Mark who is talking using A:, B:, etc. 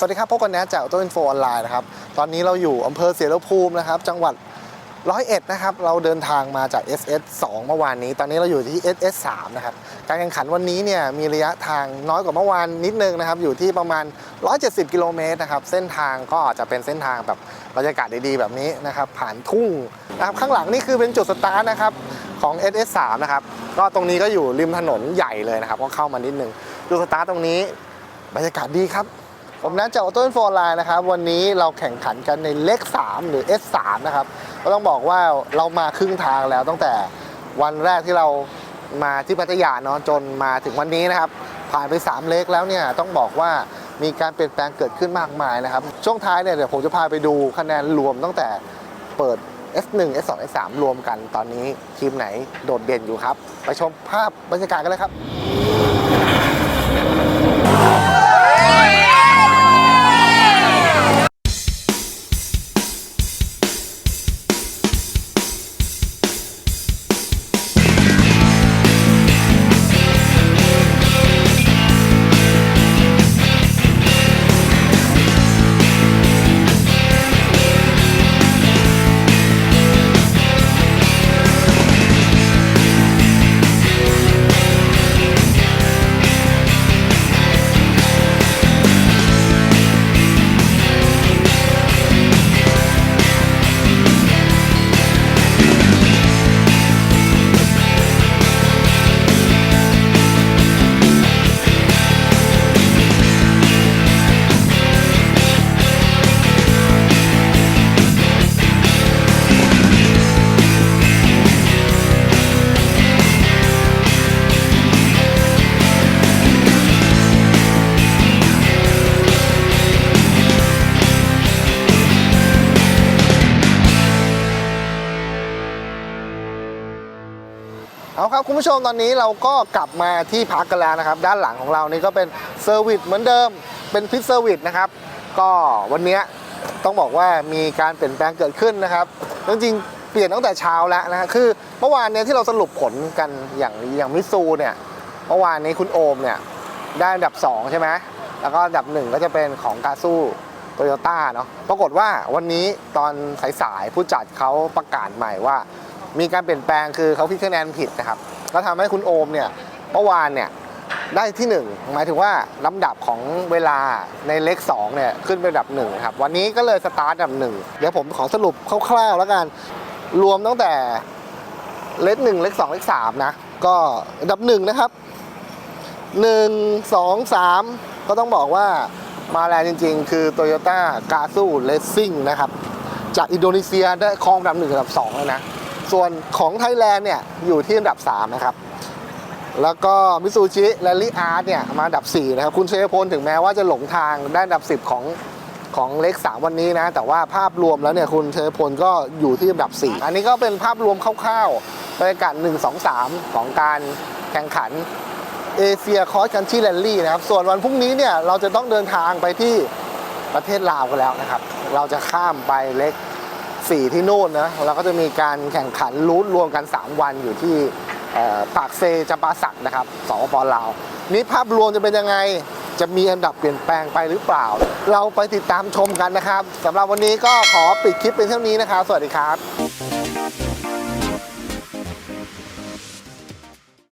A: สวัสดีครับพบกันแนทจากต้นอินโฟออนไลน์นะครับ ตอนนี้เราอยู่อำเภอเสรภูมินะครับ จังหวัดร้อยเอ็ดนะครับ เราเดินทางมาจาก SS 2 เมื่อวานนี้ ตอนนี้เราอยู่ที่ SS 3นะครับ การแข่งขันวันนี้เนี่ยมีระยะทางน้อยกว่าเมื่อวานนิดนึงนะครับ อยู่ที่ประมาณ 170 กิโลเมตรนะครับ เส้นทางก็อาจจะเป็นเส้นทางแบบบรรยากาศดีๆแบบนี้นะครับ ผ่านทุ่งนะครับ ข้างหลังนี่คือเป็นจุดสตาร์ทนะครับของ SS 3นะครับ ก็ตรงนี้ก็อยู่ริมถนนใหญ่เลยนะครับ ก็เข้ามานิดนึง จุดสตาร์ทตรงนี้บรรยากาศดีครับ ผมนัทจากออโต้อินโฟไลน์นะครับ วันนี้เราแข่งขันกันในเลข 3 หรือ S3 นะครับ ก็ต้องบอกว่าเรามาครึ่งทางแล้วตั้งแต่วันแรกที่เรามาที่พัทยาเนาะจนมาถึงวันนี้นะครับ ผ่านไป 3 เลขแล้วเนี่ยต้องบอกว่ามีการเปลี่ยนแปลงเกิดขึ้นมากมายนะครับ ช่วงท้ายเนี่ยเดี๋ยวผมจะพาไปดูคะแนนรวมตั้งแต่เปิด S1 S2 S3 รวมกันตอนนี้ทีมไหนโดดเด่นอยู่ครับ ไปชมภาพบรรยากาศกันเลยครับ เอาครับคุณผู้ชมตอนนี้เราก็กลับมาที่พักกันแล้วนะครับ ด้านหลังของเรานี่ก็เป็นเซอร์วิสเหมือนเดิมเป็นพิซเซอร์วิสนะครับก็วันนี้ต้องบอกว่ามีการเปลี่ยนแปลงเกิดขึ้นนะครับจริงๆเปลี่ยนตั้งแต่เช้าแล้วนะฮะคือเมื่อวานเนี้ยที่เราสรุปผลกันอย่างอย่างมิซูเนี่ยเมื่อวานนี้คุณโอมเนี่ยได้อันดับ 2 ใช่ไหมแล้วก็อันดับหนึ่งก็จะเป็นของกาซูโตโยต้าเนาะปรากฏว่าวันนี้ตอนสายๆผู้จัดเขาประกาศใหม่ว่า มีการเปลี่ยนแปลงคือเขาคิดคะแนนผิดนะครับก็ทำให้คุณโอมเนี่ยเมื่อวานเนี่ยได้ที่ 1 หมายถึงว่าลำดับของเวลาในเลข2เนี่ยขึ้นเป็นอันดับ1ครับวันนี้ก็เลยสตาร์ทดับหนึ่งเดี๋ยวผมขอสรุปคร่าวๆแล้วกันรวมตั้งแต่เลขหนึ่งเลขสองเลขสามนะ ก็ดับหนึ่งนะครับหนึ่งสองสามก็ต้องบอกว่ามาแรงจริงๆ คือ Toyota g a z o Racing นะครับ จากอินโดนีเซียได้ครองดับหนึ่งอันดับสองเลยนะ ส่วนของไทยแลนด์เนี่ยอยู่ที่อันดับ 3 นะครับ แล้วก็มิซูชิแ a ลลี่อาร์ตเนี่ยมาอันดับ 4 นะครับ คุณเชยพลถึงแม้ว่าจะหลงทางได้อันดับ 10 ของของเลข3วันนี้นะ แต่ว่าภาพรวมแล้วเนี่ยคุณเชยพลก็อยู่ที่อันดับ 4 อันนี้ก็เป็นภาพรวมคร่าวๆบรรยากาศ 1 2 3 ของการแข่งขันเอเชียคอร์สกันที่แรลลี่นะครับ ส่วนวันพรุ่งนี้เนี่ยเราจะต้องเดินทางไปที่ประเทศลาวกันแล้วนะครับ เราจะข้ามไปเล็ก สี่ที่นู่นนะแล้วก็จะมีการแข่งขันรูทรวมกัน 3 วันอยู่ที่ปากเซจำปาสักนะครับสปปลาว นี้ภาพรวมจะเป็นยังไงจะมีอันดับเปลี่ยนแปลงไปหรือเปล่า เราไปติดตามชมกันนะครับสำหรับวันนี้ก็ขอปิดคลิปเป็นเท่านี้นะครับ สวัสดีครับ